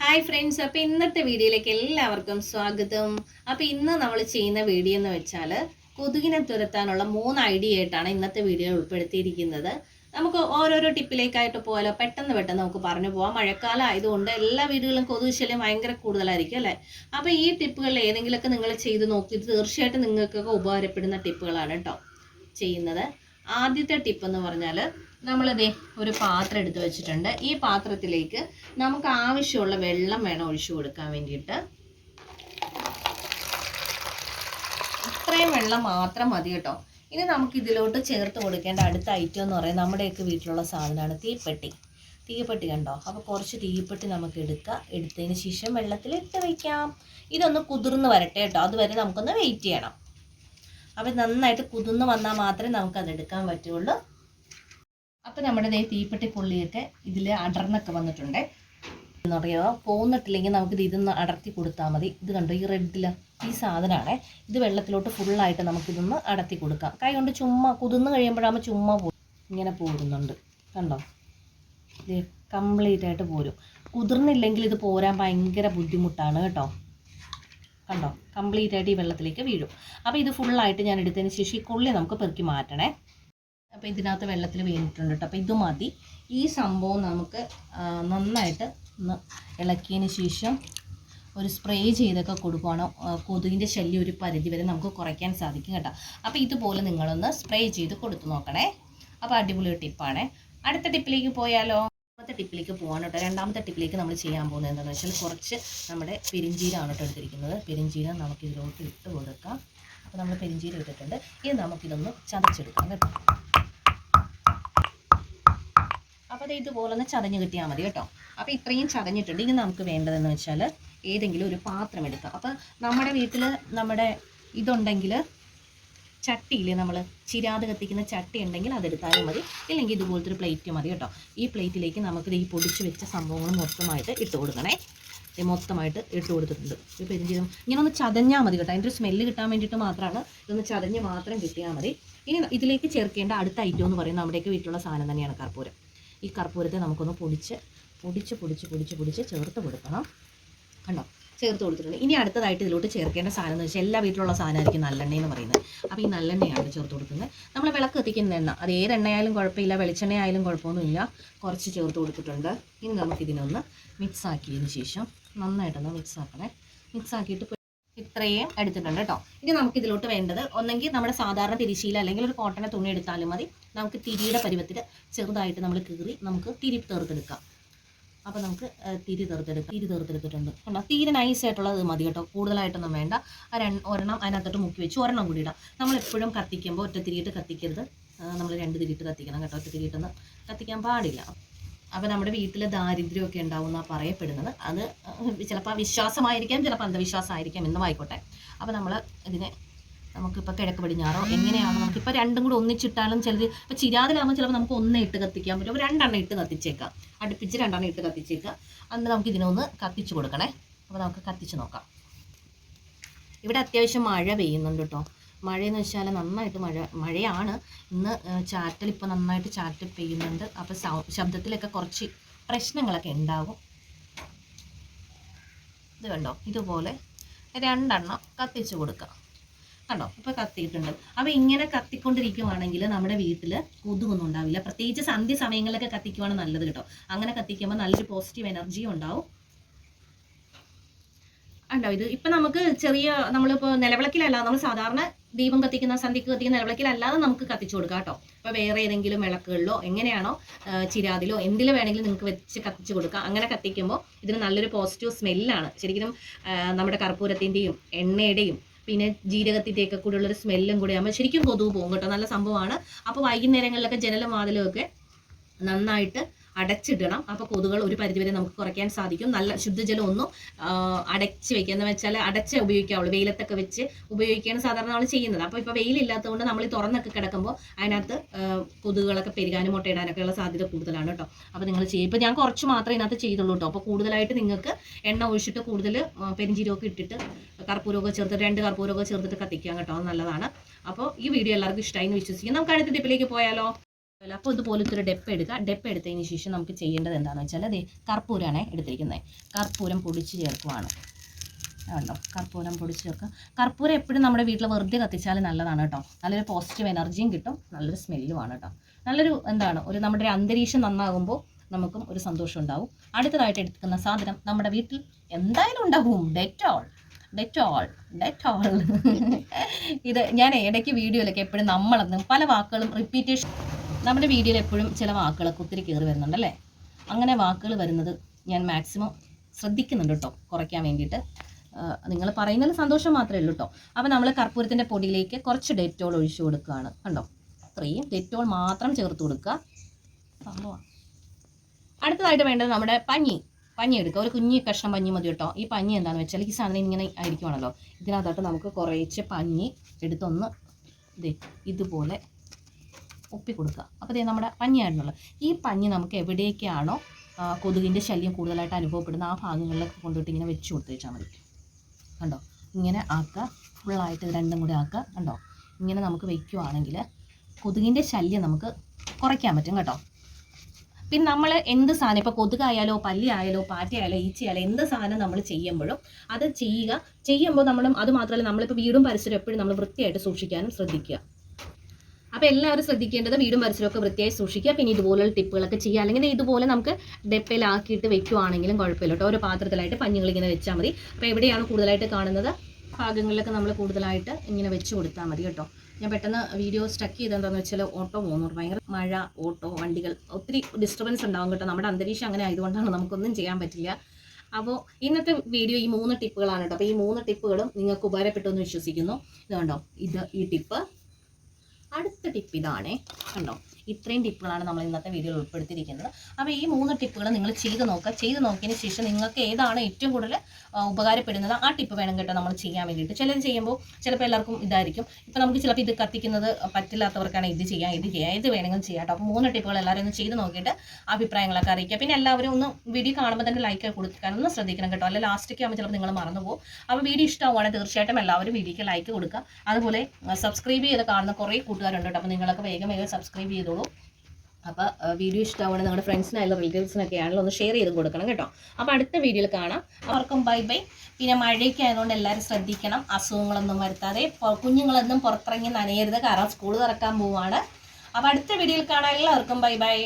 Hi friends അപ്പോൾ ഇന്നത്തെ വീഡിയോയിലേക്ക് എല്ലാവർക്കും സ്വാഗതം. അപ്പോൾ ഇന്ന് നമ്മൾ ചെയ്യുന്ന വീഡിയോ എന്ന് വെച്ചാൽ കൊതുകിനെ തുരത്താനുള്ള മൂന്ന് ഐഡിയ ആയിട്ടാണ് ഇന്നത്തെ വീഡിയോ ഉൾപ്പെടുത്തിയിരിക്കുന്നത്. നമുക്ക് ഓരോരോ ടിപ്പിലേക്കായിട്ട് പോയാലോ പെട്ടെന്ന് പെട്ടെന്ന് നമുക്ക് പറഞ്ഞു പോകാം മഴക്കാലം ആയതുകൊണ്ട് എല്ലാ വീടുകളിലും കൊതുക് ശല്യം ഭയങ്കര കൂടുതലായിരിക്കും അല്ലേ? അപ്പോൾ ഈ ടിപ്പുകളിൽ ഏതെങ്കിലുമൊക്കെ നിങ്ങൾ ചെയ്ത് നോക്കി ഇത് തീർച്ചയായിട്ടും നിങ്ങൾക്കൊക്കെ ഉപകാരപ്പെടുന്ന ടിപ്പുകളാണ് കേട്ടോ ചെയ്യുന്നത്. ആദ്യത്തെ ടിപ്പ് എന്ന് പറഞ്ഞാൽ നമ്മളിതേ ഒരു പാത്രം എടുത്ത് വെച്ചിട്ടുണ്ട്. ഈ പാത്രത്തിലേക്ക് നമുക്ക് ആവശ്യമുള്ള വെള്ളം വേണം ഒഴിച്ചു കൊടുക്കാൻ വേണ്ടിയിട്ട്. ഇത്രയും വെള്ളം മാത്രം മതി കേട്ടോ. ഇനി നമുക്ക് ഇതിലോട്ട് ചേർത്ത് കൊടുക്കേണ്ട അടുത്ത ഐറ്റം എന്ന് പറയുന്നത് നമ്മുടെയൊക്കെ വീട്ടിലുള്ള സാധനമാണ് തീപ്പെട്ടി. തീപ്പെട്ടി കണ്ടോ? അപ്പോൾ കുറച്ച് തീപ്പെട്ടി നമുക്ക് എടുക്കുക എടുത്തതിന് ശേഷം വെള്ളത്തിൽ ഇട്ട് വയ്ക്കാം ഇതൊന്ന് കുതിർന്ന് വരട്ടെ കേട്ടോ. അതുവരെ നമുക്കൊന്ന് വെയിറ്റ് ചെയ്യണം. അപ്പം നന്നായിട്ട് കുതിർന്ന് വന്നാൽ മാത്രമേ നമുക്കത് എടുക്കാൻ പറ്റുള്ളൂ. അപ്പം നമ്മുടെ ദേ തീപ്പെട്ടി പുള്ളിയൊക്കെ ഇതിൽ അടർന്നൊക്കെ വന്നിട്ടുണ്ട്. എന്നറിയോ? പോന്നിട്ടില്ലെങ്കിൽ നമുക്കിത് ഇതൊന്ന് അടർത്തി കൊടുത്താൽ മതി. ഇത് കണ്ടോ? ഈ റെഡിൽ ഈ സാധനമാണ് ഇത് വെള്ളത്തിലോട്ട് ഫുള്ളായിട്ട് നമുക്കിതൊന്ന് അടർത്തി കൊടുക്കാം. കൈ കൊണ്ട് ചുമ്മാ കുതിർന്ന് കഴിയുമ്പോഴാകുമ്പോൾ ചുമ്മാ പോ ഇങ്ങനെ പോരുന്നുണ്ട്. കണ്ടോ? ഇത് കംപ്ലീറ്റ് ആയിട്ട് പോരും. കുതിർന്നില്ലെങ്കിൽ ഇത് പോരാൻ ഭയങ്കര ബുദ്ധിമുട്ടാണ് കേട്ടോ. കണ്ടോ? കംപ്ലീറ്റ് ആയിട്ട് ഈ വെള്ളത്തിലേക്ക് വീഴും. അപ്പോൾ ഇത് ഫുള്ളായിട്ട് ഞാൻ എടുത്തതിന് ശേഷം ഈ കുള്ളി നമുക്ക് പെറുക്കി മാറ്റണേ. അപ്പോൾ ഇതിനകത്ത് വെള്ളത്തിൽ വീണിട്ടുണ്ട് കേട്ടോ അപ്പോൾ ഇത് മതി. ഈ സംഭവം നമുക്ക് നന്നായിട്ട് ഒന്ന് ഇളക്കിയതിന് ശേഷം ഒരു സ്പ്രേ ചെയ്തൊക്കെ കൊടുക്കുകയാണ് കൊതുകിന്റെ ശല്യം ഒരു പരിധി വരെ നമുക്ക് കുറയ്ക്കാൻ സാധിക്കും കേട്ടോ. അപ്പോൾ ഇതുപോലെ നിങ്ങളൊന്ന് സ്പ്രേ ചെയ്ത് കൊടുത്തു നോക്കണേ. അപ്പോൾ അടിപൊളി ടിപ്പാണേ അടുത്ത ടിപ്പിലേക്ക് പോയാലോ? രണ്ടാമത്തെ ടിപ്പിലേക്ക് പോകാൻ കേട്ടോ. രണ്ടാമത്തെ ടിപ്പിലേക്ക് നമ്മൾ ചെയ്യാൻ പോകുന്നത് എന്താണെന്ന് വെച്ചാൽ കുറച്ച് നമ്മുടെ പെരിഞ്ചീരമാണ് കേട്ടോ എടുത്തിരിക്കുന്നത്. പെരിഞ്ചീരം നമുക്ക് ഇതിലോട്ട് ഇട്ട് കൊടുക്കാം. അപ്പോൾ നമ്മൾ പെരിഞ്ചീരം ഇട്ടിട്ടുണ്ട്. ഇനി നമുക്കിതൊന്ന് ചതച്ചെടുക്കാം കേട്ടോ. അപ്പോൾ അത് ഇതുപോലെ ഒന്ന് ചതഞ്ഞ് കിട്ടിയാൽ മതി കേട്ടോ. അപ്പോൾ ഇത്രയും ചതഞ്ഞിട്ടുണ്ട്. ഇനി നമുക്ക് വേണ്ടതെന്ന് വെച്ചാൽ ഏതെങ്കിലും ഒരു പാത്രം എടുക്കാം. അപ്പോൾ നമ്മുടെ വീട്ടിൽ നമ്മുടെ ഇതുണ്ടെങ്കിൽ ചട്ടിയില്ലേ നമ്മൾ ചിരാത് കത്തിക്കുന്ന ചട്ടി ഉണ്ടെങ്കിൽ അതെടുത്താലും മതി. ഇല്ലെങ്കിൽ ഇതുപോലത്തെ ഒരു പ്ലേറ്റ് മതി കേട്ടോ. ഈ പ്ലേറ്റിലേക്ക് നമുക്കിത് ഈ പൊടിച്ച് വെച്ച സംഭവങ്ങൾ മൊത്തമായിട്ട് ഇട്ട് കൊടുക്കണേ. മൊത്തമായിട്ട് ഇട്ട് കൊടുത്തിട്ടുണ്ട്. ഇപ്പോൾ എന്ത് ചെയ്യും? ഇങ്ങനെ ഒന്ന് ചതഞ്ഞാൽ മതി കേട്ടോ. അതിന്റെ ഒരു സ്മെല്ല് കിട്ടാൻ വേണ്ടിയിട്ട് മാത്രമാണ് ഇതൊന്ന് ചതഞ്ഞ് മാത്രം കിട്ടിയാൽ മതി. ഇനി ഇതിലേക്ക് ചേർക്കേണ്ട അടുത്ത ഐറ്റം എന്ന് പറയുന്നത് നമ്മുടെയൊക്കെ വീട്ടിലുള്ള സാധനം തന്നെയാണ് കർപ്പൂരം. ഈ കർപ്പൂരത്തെ നമുക്കൊന്ന് പൊടിച്ച് പൊടിച്ച് പൊടിച്ച് പൊടിച്ച് പൊടിച്ച് ചേർത്ത് കൊടുക്കണം. കണ്ടോ? ചേർത്ത് കൊടുത്തിട്ടുണ്ട്. ഇനി അടുത്തതായിട്ട് ഇതിലോട്ട് ചേർക്കേണ്ട സാധനം എന്ന് വെച്ചാൽ എല്ലാ വീട്ടിലുള്ള സാധനമായിരിക്കും നല്ലെണ്ണ എന്ന് പറയുന്നത്. അപ്പോൾ ഈ നല്ലെണ്ണയാണ് ചേർത്ത് കൊടുക്കുന്നത്. നമ്മൾ വിളക്ക് കത്തിക്കുന്ന എണ്ണ. അത് ഏത് എണ്ണയായാലും കുഴപ്പമില്ല വെളിച്ചെണ്ണ ആയാലും കുഴപ്പമൊന്നുമില്ല. കുറച്ച് ചേർത്ത് കൊടുത്തിട്ടുണ്ട്. ഇനി നമുക്കിതിനൊന്ന് മിക്സ് ആക്കിയതിന് ശേഷം നന്നായിട്ടൊന്ന് മിക്സ് ആക്കണേ. മിക്സ് ആക്കിയിട്ട് ഇത്രയും എടുത്തിട്ടുണ്ട് കേട്ടോ ഇനി നമുക്ക് ഇതിലോട്ട് വേണ്ടത് ഒന്നെങ്കിൽ നമ്മുടെ സാധാരണ തിരിശീല അല്ലെങ്കിൽ ഒരു കോട്ടനെ തുണി എടുത്താലും മതി. നമുക്ക് തിരിയുടെ പരുവത്തിൽ ചെറുതായിട്ട് നമ്മൾ കീറി നമുക്ക് തിരി തീർത്തെടുക്കാം അപ്പോൾ നമുക്ക് തിരി തീർത്തെടുക്കാം തിരി തീർത്തെടുത്തിട്ടുണ്ട് കണ്ടോ? തീരെ നൈസ് ആയിട്ടുള്ളത് മതി കേട്ടോ. കൂടുതലായിട്ടൊന്നും വേണ്ട. ഒരെണ്ണം അതിനകത്തോട്ട് മുക്കി വെച്ച് ഒരെണ്ണം കൂടി ഇടാം. നമ്മളെപ്പോഴും കത്തിക്കുമ്പോൾ ഒറ്റ തിരിയിട്ട് കത്തിക്കരുത്. നമ്മൾ രണ്ട് തിരിയിട്ട് കത്തിക്കണം കേട്ടോ. ഒറ്റ തിരിയിട്ടൊന്നും കത്തിക്കാൻ പാടില്ല. അപ്പോൾ നമ്മുടെ വീട്ടിൽ ദാരിദ്ര്യമൊക്കെ ഉണ്ടാവും എന്നാണ് പറയപ്പെടുന്നത്. അത് ചിലപ്പോൾ വിശ്വാസമായിരിക്കാം ചിലപ്പോൾ അന്ധവിശ്വാസമായിരിക്കാം എന്നും ആയിക്കോട്ടെ. അപ്പോൾ നമ്മൾ ഇതിനെ നമുക്കിപ്പോൾ കിഴക്ക് പടിഞ്ഞാറോ? എങ്ങനെയാണോ നമുക്കിപ്പോൾ രണ്ടും കൂടി ഒന്നിച്ചിട്ടാലും ചിലത് ഇപ്പോൾ ചിരാതിലാകുമ്പോൾ ചിലപ്പോൾ നമുക്ക് ഒന്നേ ഇട്ട് കത്തിക്കാൻ പറ്റും. അപ്പോൾ രണ്ടെണ്ണം ഇട്ട് കത്തിച്ചേക്കാം. അടുപ്പിച്ച് രണ്ടെണ്ണം ഇട്ട് കത്തിച്ചേക്കാം. അന്ന് നമുക്ക് ഇതിനൊന്ന് കത്തിച്ച് കൊടുക്കണേ. അപ്പോൾ നമുക്ക് കത്തിച്ച് നോക്കാം. ഇവിടെ അത്യാവശ്യം മഴ പെയ്യുന്നുണ്ട് കേട്ടോ. മഴയെന്ന് വെച്ചാൽ നന്നായിട്ട് മഴ മഴയാണ്. ഇന്ന് ചാറ്റൽ ഇപ്പോൾ നന്നായിട്ട് ചാറ്റൽ പെയ്യുന്നുണ്ട്. അപ്പോൾ ശബ്ദത്തിലൊക്കെ കുറച്ച് പ്രശ്നങ്ങളൊക്കെ ഉണ്ടാകും. ഇത് കണ്ടോ? ഇതുപോലെ രണ്ടെണ്ണം കത്തിച്ച് കൊടുക്കാം. കണ്ടോ? ഇപ്പോൾ കത്തിയിട്ടുണ്ട്. അപ്പോൾ ഇങ്ങനെ കത്തിക്കൊണ്ടിരിക്കുവാണെങ്കിൽ നമ്മുടെ വീട്ടിൽ കൊതുകൊന്നും ഉണ്ടാവില്ല. പ്രത്യേകിച്ച് സന്ധ്യ സമയങ്ങളിലൊക്കെ കത്തിക്കുവാണ് നല്ലത് കേട്ടോ. അങ്ങനെ കത്തിക്കുമ്പോൾ നല്ലൊരു പോസിറ്റീവ് എനർജിയും ഉണ്ടാവും. ഉണ്ടോ ഇത്? ഇപ്പം നമുക്ക് ചെറിയ നമ്മളിപ്പോൾ നിലവിളക്കിലല്ല നമ്മൾ സാധാരണ ദീപം കത്തിക്കുന്ന സന്ധ്യക്ക് കത്തിക്കുന്ന നിലവിളക്കിലല്ലാതെ നമുക്ക് കത്തിച്ചു കൊടുക്കാം കേട്ടോ. ഇപ്പൊ വേറെ ഏതെങ്കിലും വിളക്കുകളിലോ എങ്ങനെയാണോ ചിരാതിലോ എന്തിൽ വേണമെങ്കിലും നിങ്ങൾക്ക് വെച്ച് കത്തിച്ചു കൊടുക്കാം. അങ്ങനെ കത്തിക്കുമ്പോൾ ഇതിന് നല്ലൊരു പോസിറ്റീവ് സ്മെല്ലാണ് ശരിക്കും നമ്മുടെ കർപ്പൂരത്തിന്റെയും എണ്ണയുടെയും പിന്നെ ജീരകത്തിന്റെയൊക്കെ ഒരു സ്മെല്ലും കൂടി ആകുമ്പോൾ ശരിക്കും കൊതുക് പോകും കേട്ടോ. നല്ല സംഭവമാണ്. അപ്പോൾ വൈകുന്നേരങ്ങളിലൊക്കെ ജനലും വാതിലും ഒക്കെ നന്നായിട്ട് അടച്ചിടണം. അപ്പോൾ കൊതുകൾ ഒരു പരിധിവരെ നമുക്ക് കുറയ്ക്കാൻ സാധിക്കും. നല്ല ശുദ്ധജലം ഒന്നും അടച്ചു വെക്കുക. എന്ന് വെച്ചാൽ അടച്ച ഉപയോഗിക്കാവുള്ളൂ. വെയിലത്തൊക്കെ വെച്ച് ഉപയോഗിക്കുകയാണ് സാധാരണ നമ്മൾ ചെയ്യുന്നത്. അപ്പോൾ ഇപ്പോൾ വെയിലില്ലാത്തതുകൊണ്ട് നമ്മൾ ഈ തുറന്നൊക്കെ കിടക്കുമ്പോൾ അതിനകത്ത് കൊതുകുകളൊക്കെ പെരുകാനും മുട്ടയിടാനൊക്കെ ഉള്ള സാധ്യത കൂടുതലാണ് കേട്ടോ. അപ്പോൾ നിങ്ങൾ ചെയ്യും. ഇപ്പോൾ ഞാൻ കുറച്ച് മാത്രമേ ഇതിനകത്ത് ചെയ്തുള്ളൂ കേട്ടോ. അപ്പോൾ കൂടുതലായിട്ട് നിങ്ങൾക്ക് എണ്ണ ഒഴിച്ചിട്ട് കൂടുതൽ പെരിഞ്ചീരമൊക്കെ ഇട്ടിട്ട് കർപ്പൂരമൊക്കെ ചേർത്തിട്ട് രണ്ട് കർപ്പൂരമൊക്കെ ചേർത്തിട്ട് കത്തിക്കാം കേട്ടോ. നല്ലതാണ്. അപ്പോൾ ഈ വീഡിയോ എല്ലാവർക്കും ഇഷ്ടമായി എന്ന് വിശ്വസിക്കും നമുക്ക് അടുത്ത ടിപ്പിലേക്ക് പോയാലോ? അപ്പോൾ ഇതുപോലത്തെ ഒരു ഡെപ്പ് എടുക്കുക. ഡെപ്പ് എടുത്തതിന് ശേഷം നമുക്ക് ചെയ്യേണ്ടത് എന്താണെന്ന് വെച്ചാൽ അതെ കർപ്പൂരമാണ് എടുത്തിരിക്കുന്നത് കർപ്പൂരം പൊടിച്ച് ചേർക്കുവാണ്. കണ്ടോ? കർപ്പൂരം പൊടിച്ച് ചേർക്കുക. കർപ്പൂരം എപ്പോഴും നമ്മുടെ വീട്ടിൽ വെറുതെ കത്തിച്ചാൽ നല്ലതാണ് കേട്ടോ. നല്ലൊരു പോസിറ്റീവ് എനർജിയും കിട്ടും. നല്ലൊരു സ്മെല്ലുമാണ് കേട്ടോ. നല്ലൊരു എന്താണ്? ഒരു നമ്മുടെ ഒരു അന്തരീക്ഷം നന്നാകുമ്പോൾ നമുക്കും ഒരു സന്തോഷം ഉണ്ടാവും. അടുത്തതായിട്ട് എടുക്കുന്ന സാധനം നമ്മുടെ വീട്ടിൽ എന്തായാലും ഉണ്ടാവും. ഡെറ്റോൾ ഡെറ്റോൾ ഡെറ്റോൾ ഇത് ഞാൻ ഇടയ്ക്ക് വീഡിയോയിലൊക്കെ എപ്പോഴും നമ്മളെന്നും പല വാക്കുകളും റിപ്പീറ്റേഷൻ നമ്മുടെ വീഡിയോയിൽ എപ്പോഴും ചില വാക്കുകളൊക്കെ ഒത്തിരി കയറി വരുന്നുണ്ടല്ലേ അങ്ങനെ വാക്കുകൾ വരുന്നത് ഞാൻ മാക്സിമം ശ്രദ്ധിക്കുന്നുണ്ട് കേട്ടോ കുറയ്ക്കാൻ വേണ്ടിയിട്ട്. നിങ്ങൾ പറയുന്നതിൽ സന്തോഷം മാത്രമേ ഉള്ളൂ കേട്ടോ. അപ്പോൾ നമ്മൾ കർപ്പൂരത്തിന്റെ പൊടിയിലേക്ക് കുറച്ച് ഡെറ്റോൾ ഒഴിച്ചു കൊടുക്കുകയാണ് കണ്ടോ? അത്രയും ഡെറ്റോൾ മാത്രം ചേർത്ത് കൊടുക്കുക. സംഭവമാണ് അടുത്തതായിട്ട് വേണ്ടത് നമ്മുടെ പഞ്ഞി. പഞ്ഞി എടുക്കുക. ഒരു കുഞ്ഞി കഷ്ണം പഞ്ഞി മതി കേട്ടോ. ഈ പഞ്ഞി എന്താണെന്ന് വെച്ചാൽ ഈ സാധനം ഇങ്ങനെ ആയിരിക്കുവാണല്ലോ. ഇതിനകത്തോട്ട് നമുക്ക് കുറേച്ച് പഞ്ഞി എടുത്തൊന്ന് ഇതേ ഇതുപോലെ ഒപ്പി കൊടുക്കുക അപ്പോൾ ഇതേ നമ്മുടെ പഞ്ഞിയായിരുന്നുള്ളൂ ഈ പഞ്ഞി നമുക്ക് എവിടെയൊക്കെയാണോ കൊതുകിന്റെ ശല്യം കൂടുതലായിട്ട് അനുഭവപ്പെടുന്ന ആ ഭാഗങ്ങളിലൊക്കെ കൊണ്ടുപോയിട്ട് ഇങ്ങനെ വെച്ച് കൊടുത്തു വെച്ചാൽ മതി. കണ്ടോ? ഇങ്ങനെ ആക്കുക. ഫുള്ളായിട്ട് രണ്ടും കൂടി ആക്കുക. കണ്ടോ? ഇങ്ങനെ നമുക്ക് വയ്ക്കുവാണെങ്കിൽ കൊതുകിന്റെ ശല്യം നമുക്ക് കുറയ്ക്കാൻ പറ്റും കേട്ടോ. പിന്നെ നമ്മൾ എന്ത് സാധനം? ഇപ്പോൾ കൊതുകായാലോ പല്ലിയായാലോ പാറ്റയായാലോ ഈച്ചയായാലോ എന്ത് സാധനം നമ്മൾ ചെയ്യുമ്പോഴും അത് ചെയ്യുക. ചെയ്യുമ്പോൾ നമ്മൾ അത് മാത്രമല്ല നമ്മളിപ്പോൾ വീടും പരിസരം എപ്പോഴും നമ്മൾ വൃത്തിയായിട്ട് സൂക്ഷിക്കാനും ശ്രദ്ധിക്കുക. അപ്പോൾ എല്ലാവരും ശ്രദ്ധിക്കേണ്ടത് വീടും പരിസരമൊക്കെ വൃത്തിയായി സൂക്ഷിക്കുക. പിന്നെ ഇതുപോലുള്ള ടിപ്പുകളൊക്കെ ചെയ്യുക. അല്ലെങ്കിൽ ഇതുപോലെ നമുക്ക് ഡെപ്പയിലാക്കിയിട്ട് വെക്കുവാണെങ്കിലും കുഴപ്പമില്ല കേട്ടോ. ഒരു പാത്രത്തിലായിട്ട് പഞ്ഞുകൾ ഇങ്ങനെ വെച്ചാൽ മതി. അപ്പോൾ എവിടെയാണ് കൂടുതലായിട്ട് കാണുന്നത്? ഭാഗങ്ങളിലൊക്കെ നമ്മൾ കൂടുതലായിട്ട് ഇങ്ങനെ വെച്ച് കൊടുത്താൽ മതി കേട്ടോ. ഞാൻ പെട്ടെന്ന് വീഡിയോ സ്റ്റക്ക് ചെയ്തെന്താണെന്ന് വെച്ചാൽ ഓട്ടോ പോകുന്നു ഭയങ്കര മഴ ഓട്ടോ വണ്ടികൾ ഒത്തിരി ഡിസ്റ്റർബൻസ് ഉണ്ടാവും കേട്ടോ. നമ്മുടെ അന്തരീക്ഷം അങ്ങനെ ആയതുകൊണ്ടാണ് നമുക്കൊന്നും ചെയ്യാൻ പറ്റില്ല. അപ്പോൾ ഇന്നത്തെ വീഡിയോ ഈ മൂന്ന് ടിപ്പുകളാണ് കേട്ടോ. അപ്പോൾ ഈ മൂന്ന് ടിപ്പുകളും നിങ്ങൾക്ക് ഉപകാരപ്പെട്ടു എന്ന് വിശ്വസിക്കുന്നു. ഇതുണ്ടോ ഇത് ഈ ടിപ്പ്. അടുത്ത ടിപ്പ് ഇതാണേ കണ്ടോ? ഇത്രയും ടിപ്പുകളാണ് നമ്മൾ ഇന്നത്തെ വീഡിയോയിൽ ഉൾപ്പെടുത്തിയിരിക്കുന്നത്. അപ്പോൾ ഈ മൂന്ന് ടിപ്പുകൾ നിങ്ങൾ ചെയ്ത് നോക്കുക. ചെയ്ത് നോക്കിയതിന് ശേഷം നിങ്ങൾക്ക് ഏതാണ് ഏറ്റവും കൂടുതൽ ഉപകാരപ്പെടുന്നത്? ആ ടിപ്പ് വേണം കേട്ടോ നമ്മൾ ചെയ്യാൻ വേണ്ടിയിട്ട്. ചിലത് ചെയ്യുമ്പോൾ ചിലപ്പോൾ എല്ലാവർക്കും ഇതായിരിക്കും. ഇപ്പോൾ നമുക്ക് ചിലപ്പോൾ ഇത് കത്തിക്കുന്നത് പറ്റില്ലാത്തവർക്കാണ് ഇത് ചെയ്യാം ഇത് ചെയ്യാം ഇത് വേണമെങ്കിലും ചെയ്യാം കേട്ടോ. അപ്പോൾ മൂന്ന് ടിപ്പുകൾ എല്ലാവരും ഒന്ന് ചെയ്ത് നോക്കിയിട്ട് അഭിപ്രായങ്ങളൊക്കെ അറിയിക്കുക. പിന്നെ എല്ലാവരും ഒന്ന് വീഡിയോ കാണുമ്പോൾ തന്നെ ലൈക്ക് കൊടുക്കാൻ ഒന്ന് ശ്രദ്ധിക്കണം കേട്ടോ. അല്ലെങ്കിൽ ലാസ്റ്റൊക്കെ ആകുമ്പോൾ ചിലപ്പോൾ നിങ്ങൾ മറന്നു പോകും. അപ്പോൾ വീഡിയോ ഇഷ്ടമാവുകയാണെങ്കിൽ തീർച്ചയായിട്ടും എല്ലാവരും വീഡിയോക്ക് ലൈക്ക് കൊടുക്കുക. അതുപോലെ സബ്സ്ക്രൈബ് ചെയ്ത് കാണുന്ന കുറേ കൂട്ടുകാരുണ്ട് കേട്ടോ. അപ്പോൾ നിങ്ങളൊക്കെ വേഗം വേഗം സബ്സ്ക്രൈബ് ചെയ്തോളൂ. അപ്പോൾ വീഡിയോ ഇഷ്ടമാവുകയാണെങ്കിൽ നിങ്ങളുടെ ഫ്രണ്ട്സിനായാലും റിലേറ്റീവ്സിനൊക്കെ ആണല്ലോ ഒന്ന് ഷെയർ ചെയ്ത് കൊടുക്കണം കേട്ടോ. അപ്പോൾ അടുത്ത വീഡിയോയിൽ കാണാം. അവർക്കും ബൈ ബൈ. പിന്നെ മഴയൊക്കെ ആയതുകൊണ്ട് എല്ലാവരും ശ്രദ്ധിക്കണം. അസുഖങ്ങളൊന്നും വരുത്താതെ കുഞ്ഞുങ്ങളൊന്നും പുറത്തിറങ്ങി നനയരുത്. കാരണം സ്കൂൾ തുറക്കാൻ പോവാണ് അപ്പോൾ അടുത്ത വീഡിയോയിൽ കാണാം. എല്ലാവർക്കും ബൈ ബൈ.